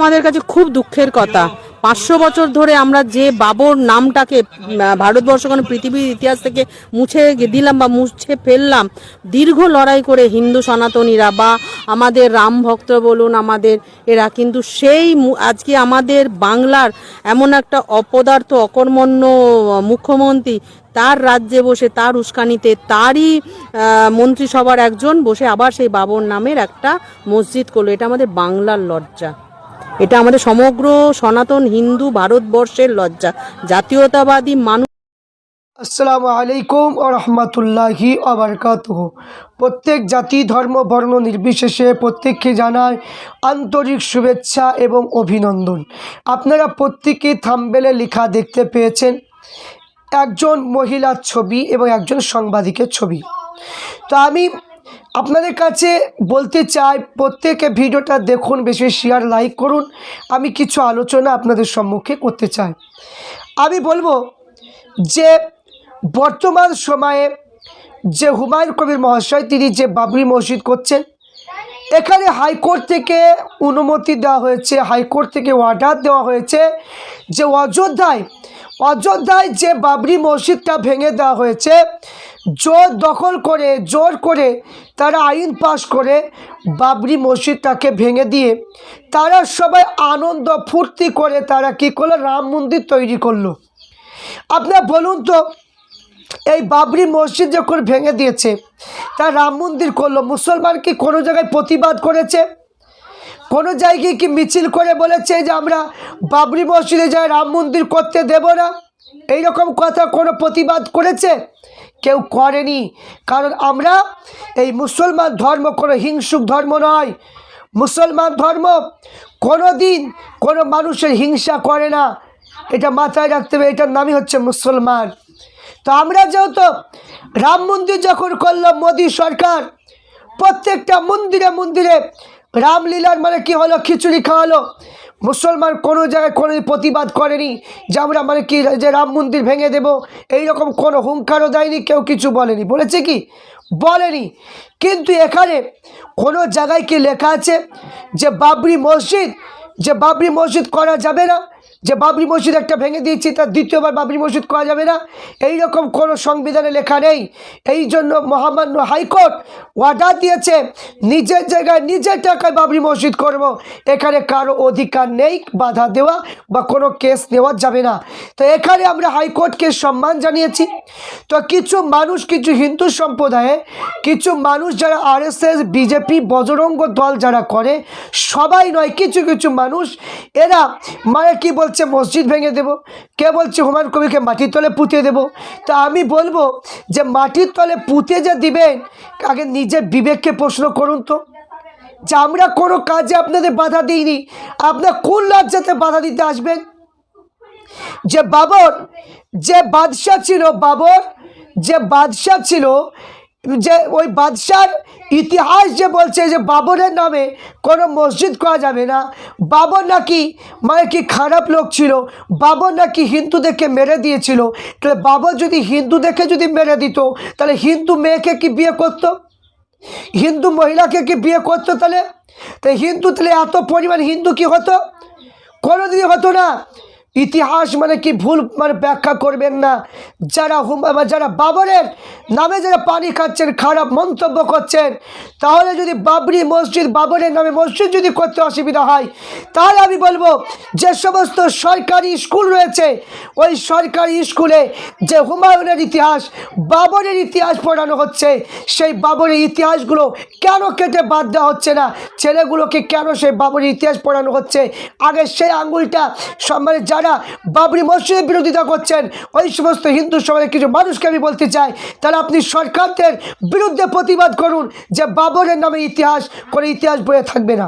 আমাদের কাছে খুব দুঃখের কথা। পাঁচশো বছর ধরে আমরা যে বাবর নামটাকে ভারতবর্ষ কোনো পৃথিবীর ইতিহাস থেকে মুছে দিলাম বা মুছে ফেললাম, দীর্ঘ লড়াই করে হিন্দু সনাতনীরা বা আমাদের রাম ভক্ত বলুন, আমাদের এরা কিন্তু সেই আজকে আমাদের বাংলার এমন একটা অপদার্থ, অকর্মণ্য মুখ্যমন্ত্রী, তার রাজ্যে বসে, তার উস্কানিতে, তারই মন্ত্রিসভার একজন বসে আবার সেই বাবর নামের একটা মসজিদ করল। এটা আমাদের বাংলার লজ্জা। এটা আমাদের সমগ্র সনাতন হিন্দু ভারতবর্ষের লজ্জা। জাতীয়তাবাদী মানুষ আসসালামু আলাইকুম ও রহমতুল্লাহি আবরকাতুহ প্রত্যেক জাতি, ধর্ম, বর্ণ নির্বিশেষে প্রত্যেককে জানায় আন্তরিক শুভেচ্ছা এবং অভিনন্দন। আপনারা প্রত্যেকে থাম্বেলে লেখা দেখতে পেয়েছেন একজন মহিলার ছবি এবং একজন সাংবাদিকের ছবি। তো আমি আপনাদের কাছে বলতে চাই, প্রত্যেকে ভিডিওটা দেখুন, বেশি শেয়ার লাইক করুন। আমি কিছু আলোচনা আপনাদের সম্মুখে করতে চাই। আমি বলব যে, বর্তমান সময়ে যে হুমায়ুন কবির মহাশয়, তিনি যে বাবরি মসজিদ করছেন, এখানে হাইকোর্ট থেকে অনুমতি দেওয়া হয়েছে, হাইকোর্ট থেকে অর্ডার দেওয়া হয়েছে যে অযোধ্যায় অযোধ্যায় যে বাবরি মসজিদটা ভেঙে দেওয়া হয়েছে, জোর দখল করে, জোর করে তারা আইন পাশ করে বাবরি মসজিদটাকে ভেঙে দিয়ে তারা সবাই আনন্দ ফুর্তি করে তারা কী করল? রাম মন্দির তৈরি করল। আপনার বলুন তো, এই বাবরি মসজিদ যখন ভেঙে দিয়েছে, তা রাম মন্দির করল। মুসলমান কি কোনো জায়গায় প্রতিবাদ করেছে? কোনো জায়গায় কি মিছিল করে বলেছে যে আমরা বাবরি মসজিদে যাই, রাম মন্দির করতে দেব না? এই রকম কথা কোনো প্রতিবাদ করেছে? কেউ করেনি। কারণ আমরা এই মুসলমান ধর্ম কোনো হিংসুক ধর্ম নয়। মুসলমান ধর্ম কোনো দিন কোনো মানুষের হিংসা করে না। এটা মাথায় রাখতে হবে, এটার নামই হচ্ছে মুসলমান। তো আমরা যেহেতু রাম মন্দির যখন করল মোদী সরকার, প্রত্যেকটা মন্দিরে মন্দিরে রামলীলার মানে কি হলো? খিচুড়ি খাওয়ালো। মুসলমান কোনো জায়গায় কোনো প্রতিবাদ করেনি যে আমরা মানে কি যে রাম মন্দির ভেঙে দেব। এইরকম কোনো হুঙ্কারও দেয়নি, কেউ কিছু বলেনি। বলেছে কি? বলেনি। কিন্তু এখানে কোনো জায়গায় কি লেখা আছে যে বাবরি মসজিদ? যে বাবরি মসজিদ করা যাবে না? যে বাবরি মসজিদ একটা ভেঙে দিয়েছি তার দ্বিতীয়বার বাবরি মসজিদ করা যাবে না। এই রকম কোনো সংবিধানে লেখা নেই। এই জন্য মহামান্য হাইকোর্ট অর্ডার দিয়েছে, নিজের জায়গায় নিজের টাকায় বাবরি মসজিদ করব। এখানে কারও অধিকার নেই, বাধা দেওয়া বা কোনো কেস নেওয়া যাবে না। তো এখানে আমরা হাইকোর্টকে সম্মান জানিয়েছি। তো কিছু মানুষ, কিছু হিন্দু সম্প্রদায়ে, কিছু মানুষ যারা আরএসএস, বিজেপি, বজরঙ্গ দল যারা করে, সবাই নয়, কিছু কিছু মানুষ, এরা মানে কি বলছে মসজিদ ভেঙে দেব? কে বলছে হুমায়ুন কবিকে মাটির তলে পুঁতে দেব? তা আমি বলব যে মাটির তলে পুঁতে যে দিবেন, আগে নিজের বিবেককে প্রশ্ন করুন তো। যে আমরা কোনো কাজে আপনাদের বাধা দিইনি, আপনার কোন লজ্জাতে বাধা দিতে আসবেন? যে বাবর, যে বাদশাহ ছিল, বাবর, যে বাদশাহ ছিল যে ওই বাদশার ইতিহাস যে বলছে যে বাবরের নামে কোনো মসজিদ করা যাবে না। বাবর নাকি মানে কি খারাপ লোক ছিল। বাবর নাকি হিন্দুদেরকে মেরে দিয়েছিল। তাহলে বাবর যদি হিন্দুদেরকে যদি মেরে দিত, তাহলে হিন্দু মেয়েকে কি বিয়ে করতো? হিন্দু মহিলাকে কি বিয়ে করতো তাহলে? তাই হিন্দু তাহলে এত পরিমাণ হিন্দু কি হতো? কোনোদিনই হতো না। ইতিহাস মানে কি ভুল মানে ব্যাখ্যা করবেন না। যারা হুম যারা বাবরের নামে যারা পানি খাচ্ছেন, খারাপ মন্তব্য করছেন, তাহলে যদি বাবরি মসজিদ, বাবরের নামে মসজিদ যদি করতে অসুবিধা হয়, তাহলে আমি বলব যে সমস্ত সরকারি স্কুল রয়েছে, ওই সরকারি স্কুলে যে হুমায়ুনের ইতিহাস, বাবরের ইতিহাস পড়ানো হচ্ছে, সেই বাবরের ইতিহাসগুলো কেন কেটে বাদ দেওয়া হচ্ছে না? ছেলেগুলোকে কেন সেই বাবরের ইতিহাস পড়ানো হচ্ছে? আগে সেই আঙ্গুলটা সব মানে যারা বাবরি মসজিদের বিরোধিতা করছেন। ওই সমস্ত হিন্দু সমাজের কিছু মানুষকে আমি বলতে চাই তাহলে আপনি সরকারদের বিরুদ্ধে প্রতিবাদ করুন যে বাবরের নামে ইতিহাস করে ইতিহাস বয়ে থাকবে না।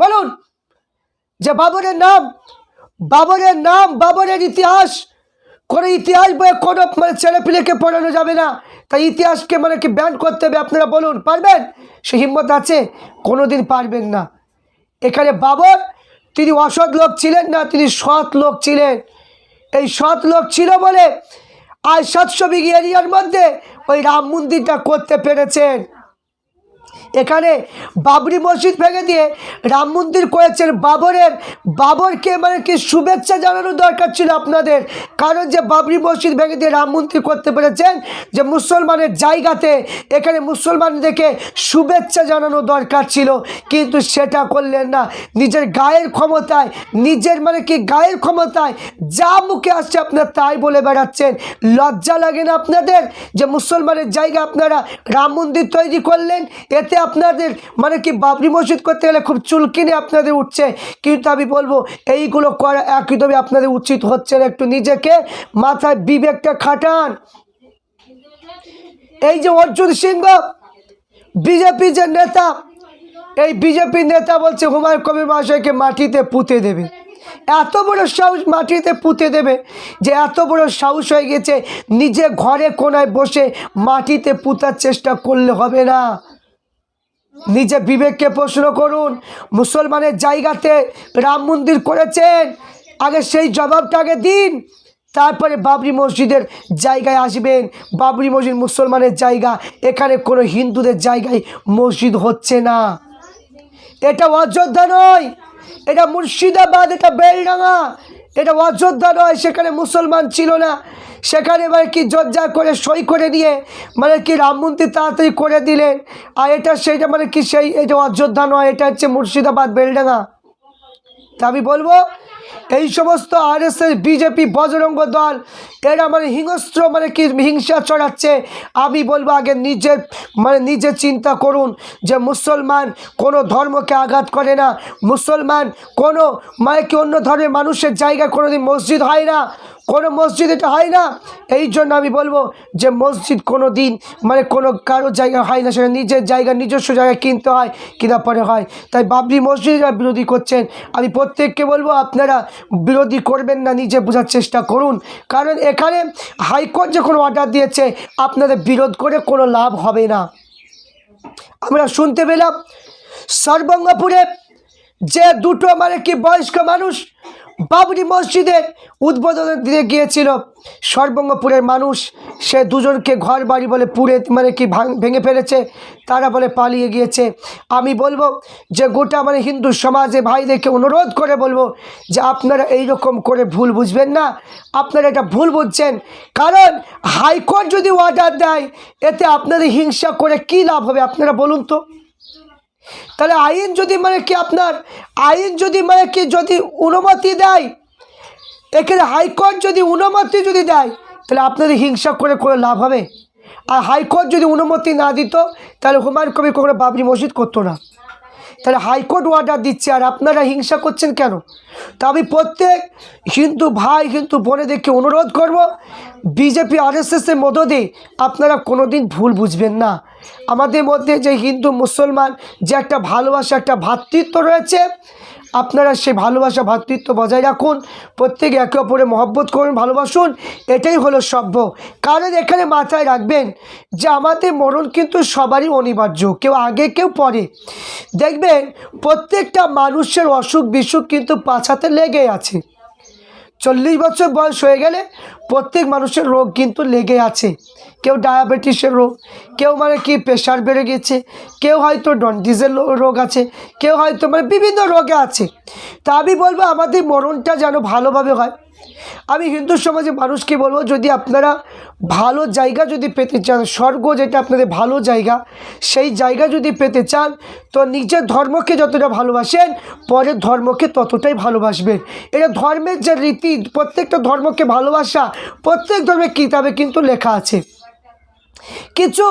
বলুন, যে বাবরের নাম বাবরের নাম, বাবরের ইতিহাস, কোনো ইতিহাস বইয়ে কোনো মানে ছেলেপিলেকে পড়ানো যাবে না। তাই ইতিহাসকে মানে কি ব্যান করতে হবে আপনারা বলুন, পারবেন? সে হিম্মত আছে কোনো দিন পারবেন না। এখানে বাবর তিনি অসৎ লোক ছিলেন না, তিনি সৎ লোক ছিলেন। এই সৎ লোক ছিল বলে আজ সাতশো বিঘি এরিয়ার মধ্যে ওই রাম মন্দিরটা করতে পেরেছেন। এখানে বাবরি মসজিদ ভেঙে দিয়ে রাম মন্দির করেছেন বাবরের। বাবরকে মানে কি শুভেচ্ছা জানানো দরকার ছিল আপনাদের। কারণ যে বাবরি মসজিদ ভেঙে দিয়ে রাম মন্দির করতে পেরেছেন, যে মুসলমানের জায়গাতে এখানে মুসলমানদেরকে শুভেচ্ছা জানানো দরকার ছিল। কিন্তু সেটা করলেন না। নিজের গায়ের ক্ষমতায়, নিজের মানে কি গায়ের ক্ষমতায় যা মুখে আসছে আপনার তাই বলে বেড়াচ্ছেন। লজ্জা লাগে না আপনাদের? যে মুসলমানের জায়গা আপনারা রাম মন্দির তৈরি করলেন, এতে আপনাদের মানে কি বাবরি মসজিদ করতে গেলে খুব চুলকিনে আপনাদের উঠছে। কিন্তু আমি বলব, এইগুলো করা একদমই আপনাদের উচিত হচ্ছে না। একটু নিজেকে মাথায় বিবেকটা খাটান। এই যে অর্জুন সিংহ, বিজেপি যে নেতা, এই বিজেপি নেতা বলছে, হুমায়ুন কবির মহাশয়কে মাটিতে পুঁতে দেবে। এত বড় সাহস মাটিতে পুঁতে দেবে যে এত বড় সাহস হয়ে গেছে, নিজে ঘরে কোনায় বসে মাটিতে পুঁতার চেষ্টা করলে হবে না। নিজে বিবেককে প্রশ্ন করুন। মুসলমানের জায়গাতে রাম মন্দির করেছেন। আগে সেই জবাবটা আগে দিন। তারপরে বাবরি মসজিদের জায়গায় আসবেন। বাবরি মসজিদ মুসলমানের জায়গা। এখানে কোনো হিন্দুদের জায়গায় মসজিদ হচ্ছে না। এটা অযোধ্যা নয়। এটা মুর্শিদাবাদ, এটা বেলডাঙা এটা অযোধ্যা নয়, সেখানে মুসলমান ছিল না। সেখানে মানে কি জজ্জা করে সই করে নিয়ে মানে কি রাম মন্দির তাড়াতাড়ি করে দিলেন। আর এটা সেইটা মানে কি সেই এটা অযোধ্যা নয়, এটা হচ্ছে মুর্শিদাবাদ বেলডাঙা তা আমি বলব, এই সমস্ত R S S BJP, Bajrang Dal, এরা মানে হিংস্র মানে কি হিংসা চড়াচ্ছে আমি বলব আগে নিজের মানে নিজে চিন্তা করুন যে মুসলমান কোনো ধর্মকে আঘাত করে না। মুসলমান কোনো মানে কি অন্য ধর্মের মানুষের জায়গায় কোনোদিন মসজিদ হয় না। কোনো মসজিদ এটা হয় না। এই জন্য আমি বলব যে মসজিদ কোনো দিন মানে কোনো কারও জায়গা হয় না, সেটা নিজের জায়গা, নিজস্ব জায়গায় কিনতে হয়, কিনা পরে হয়। তাই বাবরি মসজিদরা বিরোধী করছেন, আমি প্রত্যেককে বলব আপনারা বিরোধী করবেন না, নিজে বোঝার চেষ্টা করুন। কারণ এখানে হাইকোর্ট যখন অর্ডার দিয়েছে, আপনাদের বিরোধ করে কোনো লাভ হবে না। আমরা শুনতে পেলাম, সর্বঙ্গপুরে যে দুটো মানে কি বয়স্ক মানুষ বাবরি মসজিদের উদ্বোধন দিতে গিয়েছিল সর্বঙ্গপুরের মানুষ। সে দুজনকে ঘর বাড়ি বলে পুড়ে মানে কি ভাঙ- ভেঙে ফেলেছে। তারা বলে পালিয়ে গিয়েছে। আমি বলব যে গোটা মানে হিন্দু সমাজে ভাইদেরকে অনুরোধ করে বলব যে আপনারা এই রকম করে ভুল বুঝবেন না। আপনারা এটা ভুল বুঝছেন। কারণ হাইকোর্ট যদি অর্ডার দেয়, এতে আপনাদের হিংসা করে কী লাভ হবে? আপনারা বলুন তো। তাহলে আইন যদি মানে কি আপনার, আইন যদি মানে কি যদি অনুমতি দেয়, এখানে হাইকোর্ট যদি অনুমতি যদি দেয়, তাহলে আপনাদের হিংসা করে কোনো লাভ হবে? আর হাইকোর্ট যদি অনুমতি না দিত, তাহলে হুমায়ুন কবির কখনো বাবরি মসজিদ করতো না। তাহলে হাইকোর্ট অর্ডার দিচ্ছে, আর আপনারা হিংসা করছেন কেন? তা আমি প্রত্যেক হিন্দু ভাই, হিন্দু বোনেদেরকে অনুরোধ করব, বিজেপি আরএসএসের মদদে আপনারা কোনোদিন ভুল বুঝবেন না। আমাদের মধ্যে যে হিন্দু, মুসলমান যে একটা ভালোবাসা, একটা ভ্রাতৃত্ব রয়েছে, আপনারা সেই ভালোবাসা ভ্রাতৃত্ব বজায় রাখুন, প্রত্যেকে একে অপরে মহব্বত করুন, ভালোবাসুন, এটাই হলো সভ্য। কারণ এখানে মাথায় রাখবেন যে আমাদের মরণ কিন্তু সবারই অনিবার্য, কেউ আগে, কেউ পরে। দেখবেন প্রত্যেকটা মানুষের অসুখ বিসুখ কিন্তু পাছাতে লেগে আছে। চল্লিশ বছর বয়স হয়ে গেলে প্রত্যেক মানুষের রোগ কিন্তু লেগে আছে। কেউ ডায়াবেটিসের রোগ, কেউ মানে কি প্রেশার বেড়ে গেছে, কেউ হয়তো ডন্টিসের রোগ আছে, কেউ হয়তো মানে বিভিন্ন রোগে আছে। তা আমি বলব আমাদের মরণটা যেন ভালোভাবে হয়। আমি হিন্দু সমাজে মানুষকে বলব, যদি আপনারা ভালো জায়গা যদি পেতে চান, স্বর্গ যেটা আপনাদের ভালো জায়গা, সেই জায়গা যদি পেতে চান, তো নিজের ধর্মকে যতটা ভালোবাসেন, পরের ধর্মকে ততটাই ভালোবাসবেন। এটা ধর্মের যে রীতি প্রত্যেকটা ধর্মকে ভালোবাসা, প্রত্যেক ধর্মের কিতাবে কিন্তু লেখা আছে। কিছু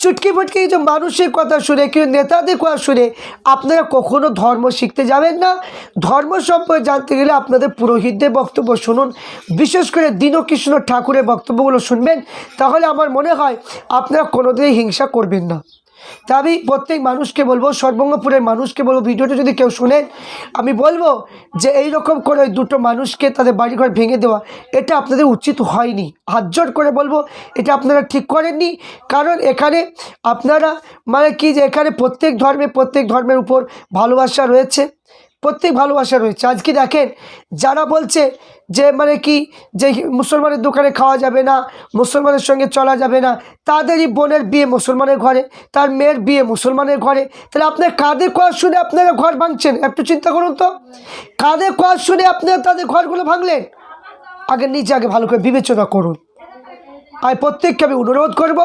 চুটকি ফুটকি কিছু মানুষের কথা শুনে, কিছু নেতাদের কথা শুনে আপনারা কখনো ধর্ম শিখতে যাবেন না? ধর্ম সম্পর্কে জানতে গেলে আপনাদের পুরোহিতদের বক্তব্য শুনুন। বিশেষ করে দীনকৃষ্ণ ঠাকুরের বক্তব্যগুলো শুনবেন। তাহলে আমার মনে হয় আপনারা কোনোদিনই হিংসা করবেন না। তা আমি প্রত্যেক মানুষকে বলব, সর্বঙ্গপুরের মানুষকে বলব, ভিডিওটা যদি কেউ শুনেন আমি বলব যে এই রকম করে দুটো মানুষকে তাদের বাড়িঘর ভেঙে দেওয়া, এটা আপনাদের উচিত হয়নি। হাত জোর করে বলব, এটা আপনারা ঠিক করেননি, কারণ এখানে আপনারা মানে কি যে এখানে প্রত্যেক ধর্মে, প্রত্যেক ধর্মের উপর ভালোবাসা রয়েছে। প্রত্যেক ভালোবাসা রয়েছে। আজকে দেখেন, যারা বলছে যে মানে কি, যে মুসলমানের দোকানে খাওয়া যাবে না, মুসলমানের সঙ্গে চলা যাবে না, তাদেরই বোনের বিয়ে মুসলমানের ঘরে, তার মেয়ের বিয়ে মুসলমানের ঘরে। তাহলে আপনার কাদের কথা শুনে আপনারা ঘর ভাঙছেন? একটু চিন্তা করুন তো। কাদের কথা শুনে আপনারা তাদের ঘরগুলো ভাঙলেন? আগে নিজে আগে ভালো করে বিবেচনা করুন। আর প্রত্যেককে আমি অনুরোধ করব,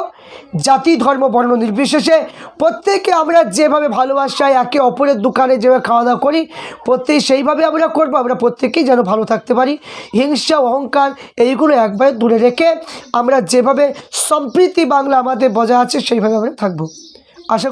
জাতি, ধর্ম, বর্ণ নির্বিশেষে প্রত্যেকে আমরা যেভাবে ভালোবাসায় একে অপরের দোকানে যেভাবে খাওয়া দাওয়া করি, প্রত্যেক সেইভাবে আমরা করব, আমরা প্রত্যেকেই যেন ভালো থাকতে পারি। হিংসা, অহংকার, এইগুলো একবারে দূরে রেখে আমরা যেভাবে সম্প্রীতি বাংলা আমাদের বজায় আছে, সেইভাবে আমরা থাকব। আশা